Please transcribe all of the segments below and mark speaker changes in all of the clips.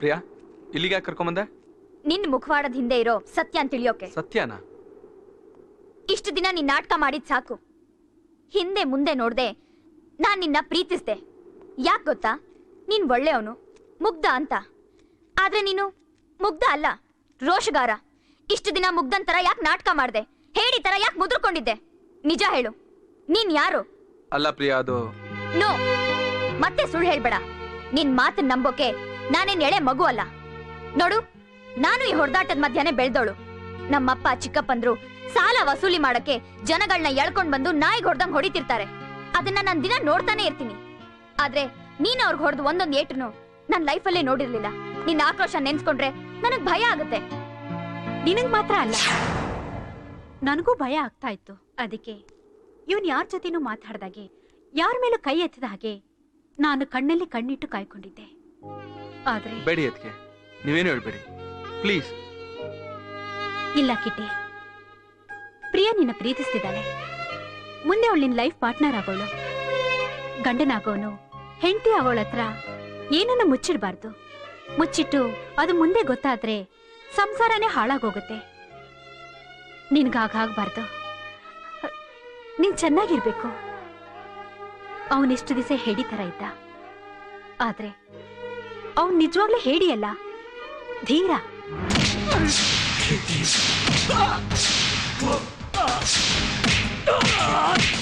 Speaker 1: ಪ್ರಿಯಾ ಇಲ್ಲಿಗೆ ಯಾಕೆ ಕರ್ಕೊಂಬಂದೆ
Speaker 2: ನಿನ್ ಮುಖವಾಡದ ಹಿಂದೆ ಇರೋ ಸತ್ಯ ಅಂತ ತಿಳಿಯೋಕೆ.
Speaker 1: ಸತ್ಯನಾ?
Speaker 2: ಇಷ್ಟು ದಿನ ನೀನ್ ನಾಟಕ ಮಾಡಿದ್ ಸಾಕು. ಹಿಂದೆ ಮುಂದೆ ನೋಡ್ದೆ ನಾನ್ ನಿನ್ನ ಪ್ರೀತಿಸ್ದೆ. ಯಾಕ್ ಗೊತ್ತಾ? ನೀನ್ ಒಳ್ಳೆಯವನು ಮುಗ್ಧ ಅಂತ. ಆದ್ರೆ ನೀನು ಮುಗ್ಧ ಅಲ್ಲ ರೋಷಗಾರ. ಇಷ್ಟು ದಿನ ಮುಗ್ಧನ್ ತರ ಯಾಕೆ ನಾಟಕ ಮಾಡ್ದೆ? ಹೇಳಿ ತರ ಯಾಕೆ ಮುದ್ರಕೊಂಡಿದ್ದೆ? ನಿಜ ಹೇಳು ನೀನ್ ಯಾರು?
Speaker 1: ಅಲ್ಲ ಪ್ರಿಯಾ ಅದು
Speaker 2: ನೋ ಮತ್ತೆ ಸುಳ್ಳು ಹೇಳ್ಬೇಡ. ನಿನ್ ಮಾತನ್ನ ನಂಬೋಕೆ ನಾನೇನ್ ಎಳೆ ಮಗು ಅಲ್ಲ. ನೋಡು, ನಾನು ಈ ಹೊಡೆದಾಟದ ಮಧ್ಯಾಹ್ನ ಬೆಳ್ದೋಳು. ನಮ್ಮಪ್ಪ ಚಿಕ್ಕಪ್ಪಂದ್ರು ಸಾಲ ವಸೂಲಿ ಮಾಡಕ್ಕೆ ಜನಗಳನ್ನ ಎಳ್ಕೊಂಡ್ ಬಂದು ನಾಯಿಗೆ ಹೊಡೆದಂಗ್ ಹೊಡಿತಿರ್ತಾರೆ. ಅದನ್ನ ನಾನ್ ದಿನ ನೋಡ್ತಾನೆ ಇರ್ತೀನಿ. ಆದ್ರೆ ನೀನ್ ಅವ್ರಿಗೆ ಹೊಡೆದು ಒಂದೊಂದ್ ಏಟನು ನನ್ ಲೈಫಲ್ಲೇ ನೋಡಿರ್ಲಿಲ್ಲ. ನಿನ್ನ ಆಕ್ರೋಶ ನೆನ್ಸ್ಕೊಂಡ್ರೆ ನನಗ್ ಭಯ ಆಗುತ್ತೆ.
Speaker 3: ನಿನಗ್ ಮಾತ್ರ ಅಲ್ಲ. ನನಗೂ ಭಯ ಆಗ್ತಾ ಇತ್ತು. ಅದಕ್ಕೆ ಇವನ್ ಯಾರ ಜೊತೆನೂ ಮಾತಾಡ್ದಾಗೆ, ಯಾರ ಮೇಲೂ ಕೈ ಎತ್ತಿದ ಹಾಗೆ ನಾನು ಕಣ್ಣಲ್ಲಿ ಕಣ್ಣಿಟ್ಟು ಕಾಯ್ಕೊಂಡಿದ್ದೆ. ಆದ್ರೆ
Speaker 1: ಬೇಡಿ ಅದಕ್ಕೆ ನೀವೇನು ಹೇಳ್ಬೇಡಿ. ಪ್ಲೀಸ್
Speaker 3: ಇಲ್ಲ ಕಿಟ್ಟಿ. ಪ್ರಿಯ ನಿನ್ನ ಪ್ರೀತಿಸ್ತಿದ್ದಾಳೆ ಮುಂದೆ ಅವಳು ನಿನ್ ಲೈಫ್ ಪಾರ್ಟ್ನರ್ ಆಗೋಳು. ಗಂಡನಾಗೋನು ಹೆಂಡತಿ ಆಗೋಳ ಹತ್ರ ಏನನ್ನ ಮುಚ್ಚಿಡಬಾರ್ದು. ಮುಚ್ಚಿಟ್ಟು ಅದು ಮುಂದೆ ಗೊತ್ತಾದ್ರೆ ಸಂಸಾರನೇ ಹಾಳಾಗೋಗುತ್ತೆ. ನಿನ್ಗಾಗಬಾರ್ದು ನೀನ್ ಚೆನ್ನಾಗಿರ್ಬೇಕು. ಅವನಿಷ್ಟು ದಿವಸ ಹೇಡಿ ತರ ಇದ್ದ. ಆದ್ರೆ ಅವನ್ ನಿಜವಾಗ್ಲೂ ಹೇಡಿಯಲ್ಲ ಧೀರ. ನೀನು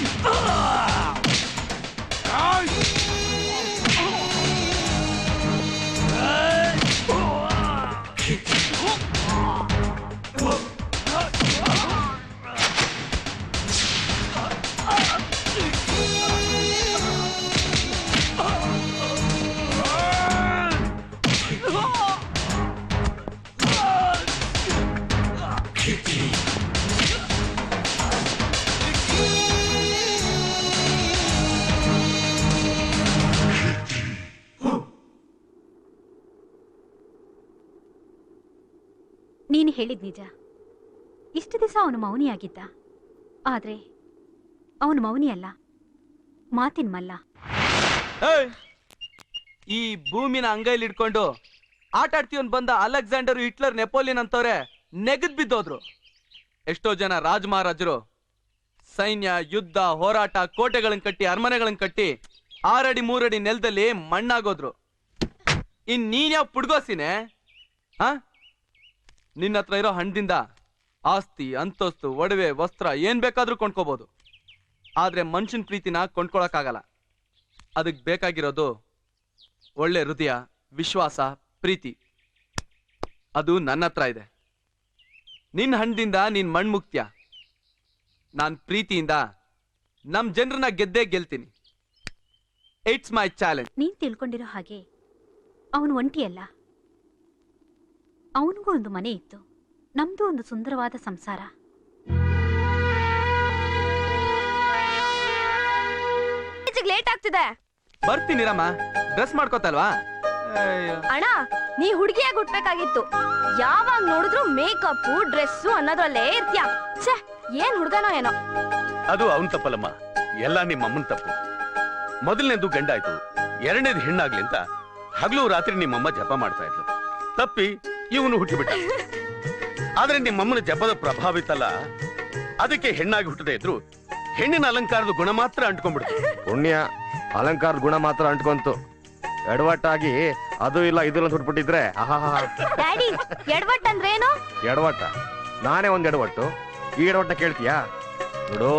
Speaker 3: ಹೇಳಿದ್ ನಿಜ. ಇಷ್ಟು ದಿವಸ ಅವನು ಮೌನಿಯಾಗಿದ್ದ. ಆದ್ರೆ, ಅವನು ಮೌನಿ ಅಲ್ಲ ಮಾತಿನ ಮಲ್ಲ!
Speaker 1: ಈ ಭೂಮಿನ ಅಂಗೈಲಿ ಇಟ್ಕೊಂಡು ಆಟ ಆಡ್ತೀವನ್ ಬಂದ ಅಲೆಕ್ಸಾಂಡರ್ ಹಿಟ್ಲರ್ ನೆಪೋಲಿಯನ್ ಅಂತವ್ರೆ ನೆಗದ್ ಬಿದ್ದೋದ್ರು. ಎಷ್ಟೋ ಜನ ರಾಜ ಮಹಾರಾಜರು ಸೈನ್ಯ, ಯುದ್ಧ, ಹೋರಾಟ ಕೋಟೆಗಳನ್ನ ಕಟ್ಟಿ ಅರಮನೆಗಳನ್ನ ಕಟ್ಟಿ ಆರಡಿ ಮೂರಡಿ ನೆಲದಲ್ಲಿ ಮಣ್ಣಾಗೋದ್ರು. ಇನ್ ನೀನ್ ಯಾವ ಪುಡ್ಗೋಸಿನೇ ಹಾ ನಿನ್ನ ಹತ್ರ ಇರೋ ಹಣದಿಂದ ಆಸ್ತಿ, ಅಂತಸ್ತು, ಒಡವೆ, ವಸ್ತ್ರ ಏನ್ ಬೇಕಾದ್ರೂ ಕೊಂಡ್ಕೋಬಹುದು ಆದ್ರೆ ಮನುಷ್ಯನ ಪ್ರೀತಿನ ಕೊಂಡ್ಕೊಳಕ್ಕಾಗಲ್ಲ. ಅದಕ್ಕೆ ಬೇಕಾಗಿರೋದು ಒಳ್ಳೆ ಹೃದಯ, ವಿಶ್ವಾಸ, ಪ್ರೀತಿ. ಅದು ನನ್ನ ಹತ್ರ ಇದೆ. ನಿನ್ನ ಹಣ್ಣದಿಂದ ನೀನ್ ಮಣ್ಮುಕ್ತ್ಯ. ನಾನ್ ಪ್ರೀತಿಯಿಂದ ನಮ್ ಜನರನ್ನ ಗೆದ್ದೇ ಗೆಲ್ತೀನಿ. ಇಟ್ಸ್ ಮೈ ಚಾಲೆಂಜ್
Speaker 3: ನೀನ್ ತಿಳ್ಕೊಂಡಿರೋ ಹಾಗೆ ಅವನು ಒಂಟಿಯಲ್ಲ. ಅವನಿಗೂ ಒಂದು ಮನೆ ಇತ್ತು. ನಮ್ದು ಒಂದು ಸುಂದರವಾದ ಸಂಸಾರ.
Speaker 2: ಲೇಟ್ ಆಗ್ತಿದೆ.
Speaker 1: ಬರ್ತೀನಿ ರಮ್ಮ ಡ್ರೆಸ್ ಮಾಡ್ಕೋತಲ್ವಾ?
Speaker 2: ಅಣ್ಣ ನೀ ಹುಡುಗಿಯಾಗಿ ಹುಟ್ಬೇಕಾಗಿತ್ತು. ಯಾವಾಗ ನೋಡಿದ್ರು ಮೇಕಪ್ ಡ್ರೆಸ್ ಅನ್ನೋದ್ರಲ್ಲೇ ಇರ್ತ್ಯಾ. ಛೇ ಏನ್ ಹುಡುಗನೋ ಏನೋ.
Speaker 4: ಅದು ಅವನ್ ತಪ್ಪಲ್ಲಮ್ಮ. ಎಲ್ಲ ನಿಮ್ಮ ಅಮ್ಮನ್ ತಪ್ಪು. ಮೊದಲನೇದು ಗಂಡ ಆಯ್ತು ಎರಡನೇದು ಹೆಣ್ಣಾಗ್ಲಿ ಅಂತ ಹಗಲು ರಾತ್ರಿ ನಿಮ್ಮಮ್ಮ ಜಪ ಮಾಡ್ತಾ ಇದ್ಲು. ತಪ್ಪಿ ಇವನು ಹುಟ್ಟಿಬಿಟ್ಟ. ಆದ್ರೆ ನಿಮ್ಮಮ್ಮನ ಜಪದ ಪ್ರಭಾವಿತಲ್ಲ ಇತ್ತಲ್ಲ ಅದಕ್ಕೆ ಹೆಣ್ಣಾಗಿ ಹುಟ್ಟದೆ ಇದ್ರು ಹೆಣ್ಣಿನ ಅಲಂಕಾರದ ಗುಣ ಮಾತ್ರ ಅಂಟ್ಕೊಂಡ್ಬಿಡ್ತು.
Speaker 5: ಪುಣ್ಯ ಅಲಂಕಾರದ ಗುಣ ಮಾತ್ರ ಅಂಟ್ಕೊಂತು. ಎಡವಟ್ಟಾಗಿ ಅದು ಇಲ್ಲ ಇದು ಅಂತ ಹುಟ್ಬಿಟ್ಟಿದ್ರೆ
Speaker 2: ಡ್ಯಾಡಿ ಎಡವಟ್ ಅಂದ್ರೆ ಏನು?
Speaker 5: ಎಡವಟ್ಟ. ನಾನೇ ಒಂದ್ ಎಡವಟ್ಟು. ಈ ಎಡವಟ್ಟ ಕೇಳ್ತೀಯಾ? ನೋಡು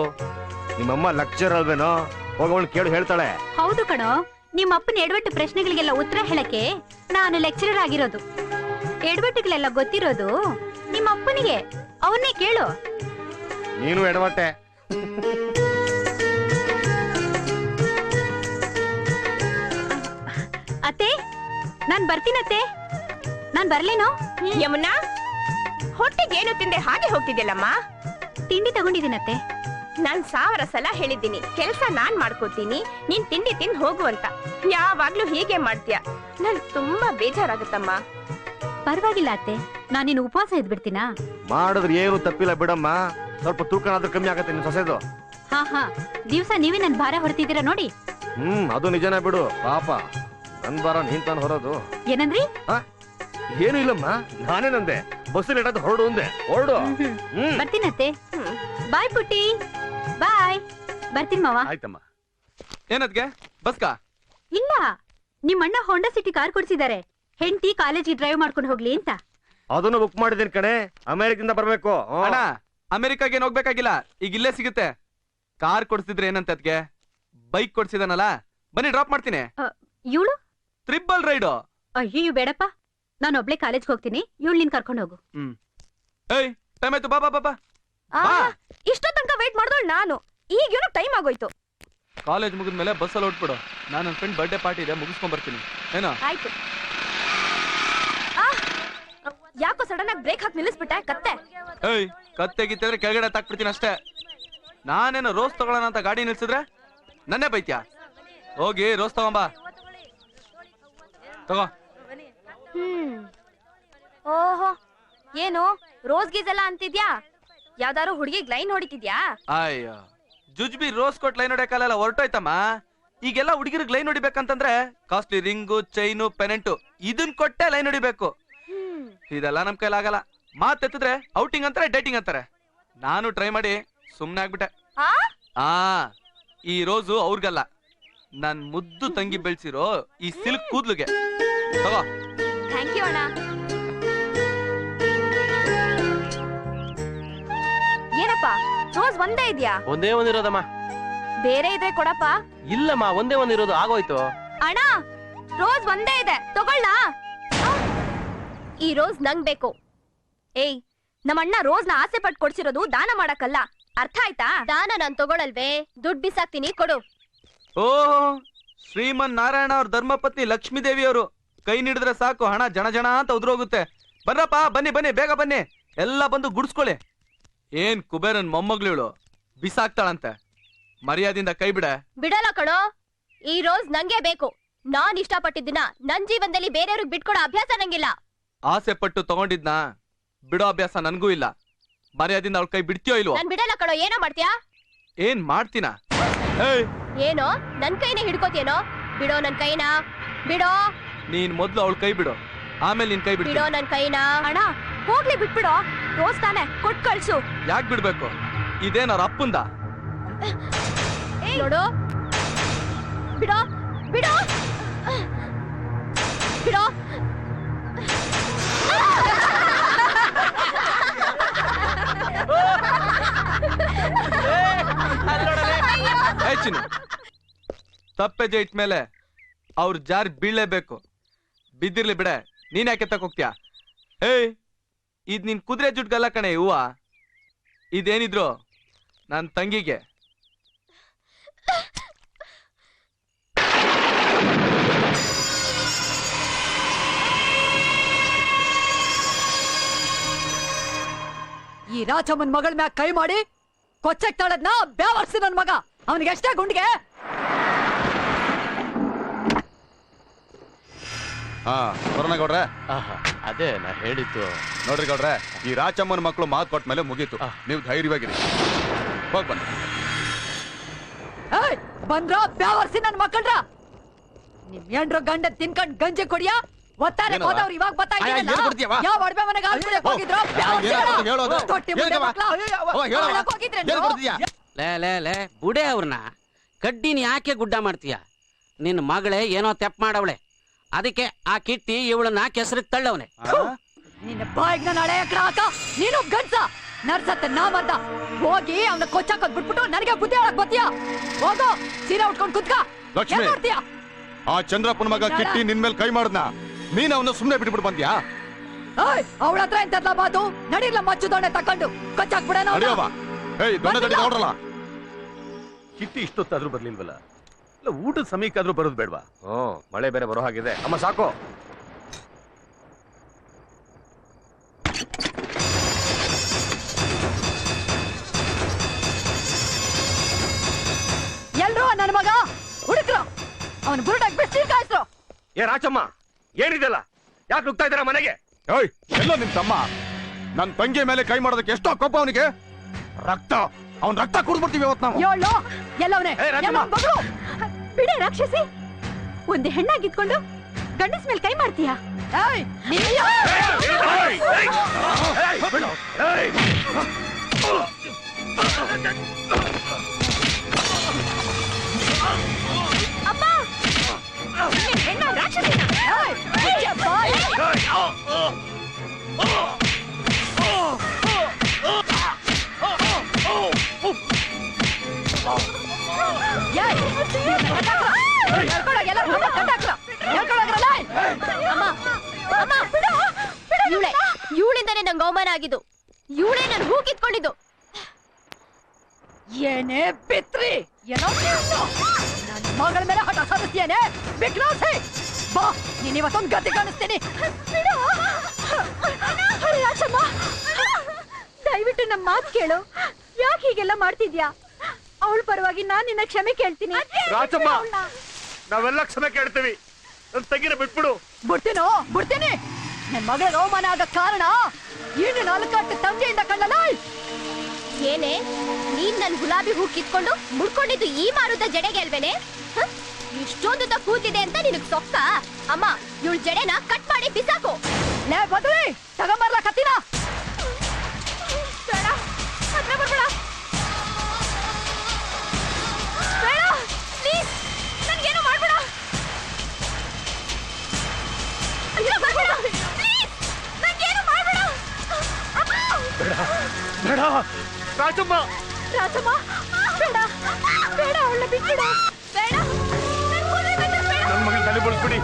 Speaker 5: ನಿಮ್ಮಮ್ಮ ಲೆಕ್ಚರ್ ಅಲ್ವೇನೋ? ಹೋಗೋಣ ಕೇಳು ಹೇಳ್ತಾಳೆ.
Speaker 3: ಹೌದು ಕಣೋ. ನಿಮ್ಮ ಅಪ್ಪನ ಎಡವಟ್ಟು ಪ್ರಶ್ನೆಗಳಿಗೆಲ್ಲ ಉತ್ತರ ಹೇಳಕ್ಕೆ ನಾನು ಲೆಕ್ಚರರ್ ಆಗಿರೋದು. ಎಡವಟ್ಟುಗಳೆಲ್ಲ ಗೊತ್ತಿರೋದು ನಿಮ್ಮ ಅಪ್ಪನಿಗೆ. ಅವನ್ನೇ ಕೇಳು.
Speaker 5: ನೀನು ಎಡವಟ್ಟೆ.
Speaker 3: ಅತ್ತೆ ನಾನ್ ಬರ್ತೀನತ್ತೆ ನಾನ್ ಬರ್ಲೇನೋ?
Speaker 6: ಯಮುನಾ ಹೊಟ್ಟೆಗೆ ಏನು ತಿಂದೆ ಹಾಗೆ ಹೋಗ್ತಿದ್ಯಲ್ಲಮ್ಮ?
Speaker 3: ತಿಂಡಿ ತಗೊಂಡಿದ್ದೀನತ್ತೆ
Speaker 6: ನಾನ್ ಸಾವಿರ ಸಲ ಹೇಳಿದ್ದೀನಿ ಕೆಲಸ ನಾನ್ ಮಾಡ್ಕೋತೀನಿ ನೀನ್ ತಿಂಡಿ ತಿಂದ್ ಹೋಗು ಅಂತ. ಯಾವಾಗ್ಲೂ ಹೀಗೆ ಮಾಡ್ತೀಯ? ನನ್ ತುಂಬಾ ಬೇಜಾರಾಗುತ್ತಮ್ಮ.
Speaker 3: ಪರವಾಗಿಲ್ಲ ಅತ್ತೆ. ನಾನಿನ್ನು ಉಪವಾಸ ಇದ್ಬಿಡ್ತೀನಾ?
Speaker 5: ಮಾಡಿದ್ರೆ ಏನು ತಪ್ಪಿಲ್ಲ ಬಿಡಮ್ಮ. ಸ್ವಲ್ಪ ತೂಕನಾದ್ರೂ ಕಮ್ಮಿ ಆಗತ್ತೆ ನಿನ್ ಸೊಸೆದು.
Speaker 3: ಹಾ ಹಾ. ದಿವಸ ನೀವೇ ನನ್ ಭಾರ ಹೊರತಿದ್ದೀರಾ ನೋಡಿ?
Speaker 5: ಹ್ಮ್ ಅದು ನಿಜನ ಬಿಡು. ಪಾಪ. ನನ್ ಭಾರ ನೀನ್ ತಾನು ಹೊರೋದು.
Speaker 3: ಏನಂದ್ರಿ?
Speaker 5: ಏನು ಇಲ್ಲಮ್ಮ. ನಾನೇನಂದೆ ಬಸ್ಸಲ್ಲಿ ಇಡೋದು ಹೊರಡು ಅಂದೆ. ಹೊರಡು. ಹ್ಮ್
Speaker 3: ಬರ್ತೀನತ್ತೆ. ಬಾಯ್ ಪುಟ್ಟಿ. ಬಾಯ್ ಬರ್ತೀನಿ ಮಾವ.
Speaker 4: ಆಯ್ತಮ್ಮ.
Speaker 1: ಏನದ್ಗೆ ಬಸ್ಕಾ?
Speaker 3: ಇಲ್ಲ. ನಿಮ್ಮಣ್ಣ ಅಣ್ಣ ಹೋಂಡಾ ಸಿಟಿ ಕಾರ್ ಕೊಡ್ಸಿದ್ದಾರೆ. ಹೆಂಡತಿ ಕಾಲೇಜಿಗೆ ಡ್ರೈವ್ ಮಾಡ್ಕೊಂಡು ಹೋಗ್ಲಿ ಅಂತ.
Speaker 5: ಅದನ್ನು ಬುಕ್ ಮಾಡಿದೀನಿ ಕಣೆ. ಅಮೆರಿಕದಿಂದ ಬರ್ಬೇಕು. ಹ್ಮ್.
Speaker 1: ಅಣ್ಣ ಅಮೆರಿಕಾಗೆ ಏನ್ ಹೋಗ್ಬೇಕಾಗಿಲ್ಲ? ಈಗ ಇಲ್ಲೇ ಸಿಗುತ್ತೆ. ಕಾರ್ ಕೊಡ್ಸಿದ್ರೆ ಏನಂತ ಅದ್ಗೆ? ಬೈಕ್ ಕೊಡ್ಸಿದಾನಲ್ಲ? ಬನ್ನಿ ಡ್ರಾಪ್ ಮಾಡ್ತೀನಿ.
Speaker 3: ಇವಳು?
Speaker 1: ತ್ರಿಬಲ್ ರೈಡು
Speaker 3: ಅಯ್ಯೋ ಬೇಡಪ್ಪ. ನಾನು ಒಬ್ಳೆ ಕಾಲೇಜ್ಗೆ ಹೋಗ್ತೀನಿ. ಇವಳು ನಿನ್ ಕರ್ಕೊಂಡು ಹೋಗು.
Speaker 1: ಹ್ಮ್. ಏಯ್ ಟೈಮ್ ಆಯ್ತು. ಬಾ ಬಾ ಬಾ ಬಾ.
Speaker 6: ಆ,
Speaker 1: ಬಾ.
Speaker 6: ಇಷ್ಟೋ ತನಕ ವೇಟ್ ಮಾಡಿದಳು ನಾನು. ಈಗ ಏನೋ ಟೈಮ್ ಆಗೋಯ್ತು.
Speaker 1: ಕಾಲೇಜ್ ಮುಗಿದ್ಮೇಲೆ ಬಸ್ಸಲ್ಲಿ ಹೊಟ್ಬಿಡು ನಾನು ನನ್ನ ಫ್ರೆಂಡ್ ಬರ್ಡೇ ಪಾರ್ಟಿ ಇದೆ ಮುಗಿಸ್ಕೊಂಡ್ ಬರ್ತೀನಿ. ಏನೋ?
Speaker 6: ಆಯ್ತು. ಯಾಕೋ ಸಡನ್ ಆಗಿ ಬ್ರೇಕ್ ಹಾಕಿ ನಿಲ್ಲಿಸ್ಬಿಟ್ಟೆ? ಕತ್ತೆ.
Speaker 1: ಏಯ್ ಕತ್ತೆ ಗಿತ್ತಿದ್ರೆ ಕೆಳಗಡೆ ತಾಕ್ಬಿಡ್ತೀನಿ ಅಷ್ಟೇ. ನಾನೇನು ರೋಸ್ ತಗೊಳ್ಳೋಣ ಅಂತ ಗಾಡಿ ನಿಲ್ಸಿದ್ರೆ? ನನ್ನೇ ಬೈತ್ಯಾ? ಹೋಗಿ ರೋಸ್ ತಗೊಂಬಾ. ತಗೋ.
Speaker 6: ಹ್ಮ್. ಓಹೋ ಏನು? ರೋಸ್ ಗೀಸ್ ಎಲ್ಲ ಅಂತಿದ್ಯಾ? ಯಾವ್ದಾರು ಹುಡುಗಿಗ್ ಲೈನ್ ಹೊಡಿತಿದ್ಯಾ?
Speaker 1: ಅಯ್ಯೋ ಜುಜ್ಬಿ ರೋಸ್ ಕೊಟ್ ಲೈನ್ ಹೊಡಿಯಕಾಲ ಹೊರಟೋಯ್ತಮ್ಮ? ಈಗೆಲ್ಲ ಹುಡುಗಿರಿಗೆ ಲೈನ್ ಹೊಡಿಬೇಕಂತಂದ್ರೆ ಕಾಸ್ಟ್ಲಿ ರಿಂಗು ಚೈನು ಪೆನೆಂಟು ಇದನ್ ಕೊಟ್ಟೆ ಲೈನ್ ಹೊಡಿಬೇಕು. ಇದೆಲ್ಲ ನಮ್ ಕೈಲಾಗಲ್ಲ ಮಾತೆತ್ತಿದ್ರೆ ಔಟಿಂಗ್ ಅಂತಾರೆ ಡೇಟಿಂಗ್ ಅಂತಾರೆ. ನಾನು ಟ್ರೈ ಮಾಡಿ ಸುಮ್ನೆ ಆಗ್ಬಿಟ್ಟೆ.
Speaker 6: ಆ?
Speaker 1: ಆ ಈ ರೋಸು ಅವ್ರಿಗಲ್ಲ. ನನ್ ಮುದ್ದು ತಂಗಿ ಬೆಳ್ಸಿರೋ ಈ ಸಿಲ್ಕ್ ಕೂದ್ಲಿಗೆ. ತಗೋ.
Speaker 6: ಥ್ಯಾಂಕ್ ಯು ಅಣ್ಣ. ಏನಪ್ಪ ರೋಸ್ ಒಂದೇ ಇದ್ಯಾ?
Speaker 7: ಒಂದೇ ಒಂದಿರೋದಮ್ಮ.
Speaker 6: ಬೇರೆ ಇದ್ರೆ ಕೊಡಪ್ಪ?
Speaker 7: ಇಲ್ಲಮ್ಮ ಒಂದೇ ಒಂದಿರೋದು ಆಗೋಯ್ತು.
Speaker 6: ಅಣ್ಣ ರೋಸ್ ಒಂದೇ ಇದೆ. ತಗೊಳ್ಳ ಈ ರೋಸ್ ನಂಗ್ ಬೇಕು. ಏಯ್ ನಮ್ಮಣ್ಣ ರೋಸ್ನ ಆಸೆ ಪಟ್ಟು ಕೊಡ್ಸಿರೋದು ದಾನ ಮಾಡಕ್ಕಲ್ಲ. ಅರ್ಥ ಆಯ್ತಾ? ದಾನ ನಾನ್ ತಗೊಳಲ್ವೇ? ದುಡ್ಡು ಬಿಸಾಕ್ತೀನಿ ಕೊಡು.
Speaker 1: ಓ ಶ್ರೀಮನ್ ನಾರಾಯಣ ಅವ್ರ ಧರ್ಮಪತ್ನಿ ಲಕ್ಷ್ಮೀ ದೇವಿ ಅವರು ಕೈ ನೀಡಿದ್ರೆ ಸಾಕು ಹಣ ಜನ ಜನ ಅಂತ ಉದ್ರೋಗುತ್ತೆ. ಬರ್ರಪ್ಪ ಬನ್ನಿ ಬನ್ನಿ ಬೇಗ ಬನ್ನಿ. ಎಲ್ಲ ಬಂದು ಗುಡ್ಸ್ಕೊಳ್ಳಿ. ಏನ್ ಕುಬೇರನ್ ಮೊಮ್ಮಗ್ಳಿಳು ಬಿಸಾಕ್ತಾಳಂತೆ. ಮರ್ಯಾದಿಂದ ಕೈ ಬಿಡ.
Speaker 6: ಬಿಡಲ್ಲ ಕಣೋ. ಈ ರೋಸ್ ನಂಗೆ ಬೇಕು. ನಾನ್ ಇಷ್ಟಪಟ್ಟಿದ್ದಿನ ನನ್ ಜೀವನದಲ್ಲಿ ಬೇರೆಯವ್ರಿಗೆ ಬಿಟ್ಕೊಡೋ ಅಭ್ಯಾಸ ನಂಗಿಲ್ಲ.
Speaker 1: ಆಸೆ ಪಟ್ಟು ತಗೊಂಡಿದ್ನ ಬಿಡೋ ಅಭ್ಯಾಸ ನನಗೂ ಇಲ್ಲ. ಮರ್ಯಾದಿಂದ ಅವಳ ಕೈ ಬಿಡ್ತೀಯೋ ಇಲ್ವೋ?
Speaker 6: ನಾನ್ ಬಿಡಲ್ಲ ಕಣೋ ಏನೋ ಮಾಡ್ತೀಯಾ?
Speaker 1: ಏನ್ ಮಾಡ್ತೀನ? ಏಯ್!
Speaker 6: ಏನೋ? ನನ್ ಕೈನ ಹಿಡ್ಕೋತೇನೋ ಬಿಡೋ ನನ್ ಕೈನ? ಬಿಡೋ?
Speaker 1: ನೀನ್ ಮೊದ್ಲು ಅವಳ ಕೈ ಬಿಡು. ಆಮೇಲೆ ನಿನ್ ಕೈ
Speaker 6: ಬಿಡೋ
Speaker 1: ಬಿಡ್ತೀನಿ
Speaker 6: ನನ್ ಕೈನ? ಅಣ್ಣ ಹೋಗ್ಲಿ ಬಿಟ್ಬಿಡೋ. ರೋಸ್ ತಾನೆ ಕೊಟ್ ಕಳ್ಸು.
Speaker 1: ಯಾಕೆ ಬಿಡ್ಬೇಕು? ಇದೇನ ಅವ್ರ ಅಪ್ಪಂದ
Speaker 6: ನೋಡು. ಬಿಡೋ ಬಿಡೋ. ಬಿಡೋ.
Speaker 1: ಚಿನ್ನು ತಪ್ಪೆಜೆ ಇಟ್ಮೇಲೆ ಅವ್ರ ಜಾರ್ ಬೀಳಲೇಬೇಕು. ಬಿದ್ದಿರ್ಲಿ ಬಿಡ, ನೀನ್ ಯಾಕೆ ಹೋಗ್ತೀಯಾ? ಏಯ್, ಇದ್ ನಿನ್ ಕುದುರೆ ಜುಟ್ಗಲ್ಲ ಕಣೆ, ಹೂವ. ಇದೇನಿದ್ರು ನನ್ ತಂಗಿಗೆ.
Speaker 8: ಈ ರಾಜಮ್ಮನ್ ಮಗಳ ಮ್ಯಾಗ ಕೈ ಮಾಡಿ ಕೊಚ್ಚಕ್ ತಾಳದ್ನ ಬ್ಯಾವರ್ಸಿ ನನ್ ಮಗ. ಅವನಿಗೆ ಎಷ್ಟೇ ಗುಂಡಿಗೆ
Speaker 9: ಹಾ ಬರೋಣ ಗೌಡ್ರೆ
Speaker 7: ಆಹಾ, ಅದೇ ನಾ ಹೇಳಿದ್ದು
Speaker 9: ನೋಡ್ರಿ ಗೌಡ್ರೆ ಈ ರಾಚಮ್ಮನ ಮಕ್ಕಳು ಮಾತು ಕೊಟ್ಟ ಮೇಲೆ ಮುಗೀತು
Speaker 7: ಆ.
Speaker 9: ನೀವು ಧೈರ್ಯವಾಗಿರಿ ಹೋಗ್ ಬನ್ನಿ
Speaker 8: ಏಯ್ ಬಂದ್ರ ಬ್ಯಾವರ್ಸಿ ನನ್ ಮಕ್ಕಳ್ರ ನಿಮ್ ಎಂಡ್ರು ಗಂಡ ತಿನ್ಕೊಂಡ್ ಗಂಜೆ ಕೊಡಿಯ ಒತ್ತಾರೆ
Speaker 9: ಏನವ್ವ?
Speaker 8: ಹೋದವ್ರು ಇವಾಗ
Speaker 9: ಅಯ್ಯ? ಏನ್ ಕೊಡ್ತೀಯವ್ವ?
Speaker 8: ಯಾವ ಮನೆಗೆ ಹಾಲ್ ಕುಡಿಯಕ್ ಹೋಗಿದ್ರು?
Speaker 9: ಯಾ-
Speaker 8: ಬ್ಯಾವರ್ಸಿ
Speaker 9: ಏನಪ್ಪ
Speaker 8: ಅಲ್ಲ?
Speaker 9: ಹೇಳೋದು?
Speaker 8: ತೊಟ್ಟಿ ಮುಂದೆ? ಮಕ್ಳ? ಹೋಗಿದ್ರೇನು?
Speaker 9: ಏನ್ ಕೊಡ್ತೀಯ
Speaker 10: ಲೇ ಲೇ ಲೇ ಬುಡೆ ಅವ್ರನ್ನ ಕಡ್ಡಿನ ಯಾಕೆ ಗುಡ್ಡ ಮಾಡ್ತೀಯ? ನಿನ್ನ ಮಗಳೇ ಏನೋ ತೆಪ್ಪ ಮಾಡವಳೆ. ಅದಕ್ಕೆ ಆ ಕಿಟ್ಟಿ ಇವಳನ್ನ ಕೆಸರಿಗೆ ತಳ್ಳವನೆ.
Speaker 8: ನಿನ್ನ ಬಾಯಿಗೆ ನಾನು ಹಳೆ ಎಕ್ಕಡ ನೀನು ಗಂಡ್ಸ. ನರ್ಸತ್ತೆ ನಾ ಬಂದ ಹೋಗಿ ಅವನ ಕೊಚ್ಚಾಕೋದ್ ಬಿಟ್ಬಿಟ್ಟು ನನಗೆ ಬುದ್ಧಿ ಹೇಳಕ್ ಬತ್ತೀಯ ಹೋಗು ಸೀರೆ ಉಟ್ಕೊಂಡು ಕುತ್ಕ.
Speaker 9: ಲಕ್ಷ್ಮಿ.
Speaker 8: ನೋಡ್ತೀಯ
Speaker 9: ಆ ಚಂದ್ರಪ್ಪನ ಮಗ ಕಿಟ್ಟಿ ನಿನ್ ಮೇಲೆ ಕೈ ಮಾಡ್ದ ನೀನ್ ಸುಮ್ಮನೆ ಸುಮ್ನೆ ಬಿಟ್ಬಿಟ್ಟು ಬಂದ್ಯಾ?
Speaker 8: ಏಯ್ ಅವಳ ಹತ್ರ ಎಂತೆಲ್ಲ ಮಾತು? ನಡಿಲ್ಲ ಮಚ್ಚು ದೊಣ್ಣೆ ತಕೊಂಡು. ಕೊಚ್ಚಾಕ್ ಬಿಡೋಣ
Speaker 9: ಏಯ್ ದೊಣ್ಣೆ ದೊಡ್ಡ ನೋಡ್ರಲ್ಲ
Speaker 4: ಕಿಟ್ಟಿ ಇಷ್ಟೊತ್ತಾದ್ರೂ ಬರ್ಲಿಲ್ವಲ್ಲ? ಇಲ್ಲ ಊಟದ ಸಮಯಕ್ಕಾದ್ರೂ ಬರೋದು ಬೇಡವಾ?
Speaker 5: ಹ್ಮ್ ಮಳೆ ಬೇರೆ ಬರೋ ಹಾಗಿದೆ. ಅಮ್ಮ ಸಾಕು.
Speaker 8: ಎಲ್ರು ನನ್ನ ಮಗ? ಹುಡುಕ್ರು. ಅವನು ಬುರುಡಾಗಿ ಬಿಸಿ ಕಾಯಿಸ್ರು
Speaker 5: ಏ ರಾಚಮ್ಮ ಏನಿದೆಲ್ಲ? ಯಾಕೆ ನುಗ್ತಾ ಇದ್ದೀರಾ ಮನೆಗೆ?
Speaker 9: ಓಯ್ ಎಲ್ಲೋ ನಿಮ್ ತಮ್ಮ? ನನ್ ತಂಗಿ ಮೇಲೆ ಕೈ ಮಾಡೋದಕ್ಕೆ ಎಷ್ಟೋ ಕೋಪ ಅವನಿಗೆ. ರಕ್ತ. ಅವನ್ ರಕ್ತ ಕುಡ್ಬಿಡ್ತೀವಿ ಇವತ್ತು ನಾವು.
Speaker 8: ಯೋಳು ಎಲ್ಲವನೇ.
Speaker 5: ಏ, ರಾಜಮ್ಮ.
Speaker 3: ಬಿಡೆ ರಾಕ್ಷಸಿ. ಒಂದು ಹೆಣ್ಣಾಗಿದ್ಕೊಂಡು ಗಂಡಸ್ ಮೇಲೆ ಕೈ ಮಾಡ್ತೀಯಾ?
Speaker 8: ಏಯ್ ನೀನು
Speaker 6: ಅಮ್ಮ
Speaker 11: ಇವಳೆ ಇವಳಿಂದಾನೇ ನಂಗೆ ಅವಮಾನ ಆಗಿದ್ದು. ಇವಳೇ ನನ್ ಹೂ ಕಿತ್ಕೊಂಡಿದ್ದು.
Speaker 8: ಏನೇ ಬಿತ್ರಿ ಏನೋ ನನ್ನ ಮಗಳ ಮೇಲೆ ಹಠ ಸಾಧಿಸ್ತೀಯೇನೆ? ಬಿಕ್ರಾಸಿ ಬಾ ನೀನ್ ಇವತ್ತೊಂದು ಗತಿ ಕಾಣಿಸ್ತೀನಿ.
Speaker 3: ದಯವಿಟ್ಟು ನಮ್ಮ ಮಾತು ಕೇಳು. ಯಾಕೆ ಹೀಗೆಲ್ಲ ಮಾಡ್ತಿದ್ಯಾ? ಅವಳ ಪರವಾಗಿ ನಾನ್ ನಿನ್ನ ಕ್ಷಮೆ ಕೇಳ್ತೀನಿ.
Speaker 5: ರಾಜಮ್ಮ ನಾವೆಲ್ಲ ಕ್ಷಮೆ ಕೇಳ್ತೀವಿ. ನನ್ ತಂಗಿನ ಬಿಟ್ಬಿಡು.
Speaker 8: ಬಿಡ್ತೀನೋ? ಬಿಡ್ತೀನಿ. ನನ್ ಮಗಳ ಅವಮಾನ ಆಗ ಕಾರಣ ಏನು ನಾಲ್ಕಾಟ ತಂದೆಯಿಂದ ಕಳ್ಳಲ್ಲ
Speaker 11: ಏನೇ ನೀನ್ ನನ್ ಗುಲಾಬಿ ಹೂ ಕಿತ್ಕೊಂಡು ಮುಡ್ಕೊಂಡಿದ್ದು ಈ ಮಾರುದ ಜಡೆಗೆ ಅಲ್ವೇನೆ? ಇಷ್ಟೊಂದು ತ ಕೂತಿದೆ ಅಂತ ನಿನಗ್ ಸೊಕ್ಕ? ಅಮ್ಮ ಇವಳ ಜಡೆನ ಕಟ್ ಮಾಡಿ ಬಿಸಾಕು.
Speaker 8: ಲೇ ಬದ್ರಿ ತಗೊಂಬರ್ಲ ಕತ್ತಿನ?
Speaker 5: ರಾಜಮ್ಮ
Speaker 3: ರಾಜಮ್ಮ ಬೇಡ ಬೇಡ ಅವಳ ಬಿಟ್ಬಿಡು
Speaker 6: ಬೇಡ ನನ್ ಕೂದಲು ಕತ್ತರಿಸ್ಬೇಡ.
Speaker 5: ನನ್ ಮಗನ ತಲೆ ಬಳಸ್ಬಿಡಿ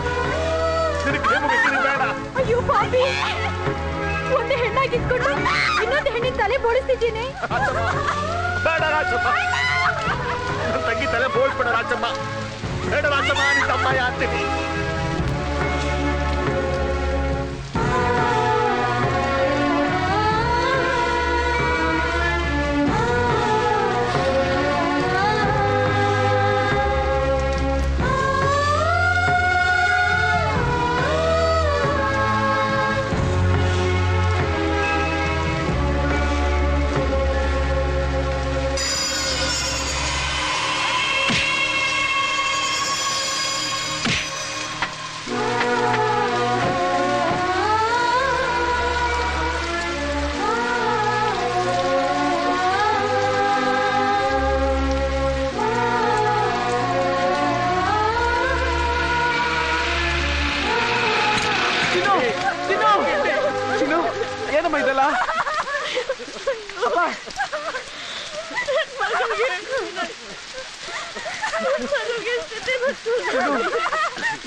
Speaker 5: ನಿನಗೆ ಕೈ ಮುಗಿತೀನಿ ಬೇಡ
Speaker 3: ಅಯ್ಯೋ ಪಾಪಿ ಒಂದು ಹೆಣ್ಣಾಗಿದ್ಕೊಂಡು ಇನ್ನೊಂದು ಹೆಣ್ಣಿನ ತಲೆ ಬೋಳಿಸ್ತಿದ್ದೀನಿ
Speaker 5: ಬೇಡ ರಾಜಮ್ಮ ನನ್ ತಂಗಿ ತಲೆ ಬೋಳ್ಬೇಡ ರಾಜಮ್ಮ ಬೇಡ ರಾಜಮ್ಮ ನಿನ್ ತಮ್ಮ ಅಂತೀನಿ
Speaker 1: ಏನಮ್ಮ ಇದೆಲ್ಲ?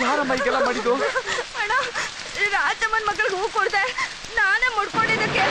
Speaker 1: ಯಾರಮ್ಮ ಈಗೆಲ್ಲ ಮಾಡಿದ್ದು?
Speaker 6: ಅಣ್ಣ ರಾಜಮ್ಮನ್ ಮಗಳಿಗೆ ಹೂ ಕೊಡ್ದೆ ನಾನೇ ಮುಡ್ಕೊಂಡಿದ್ದಕ್ಕೆ.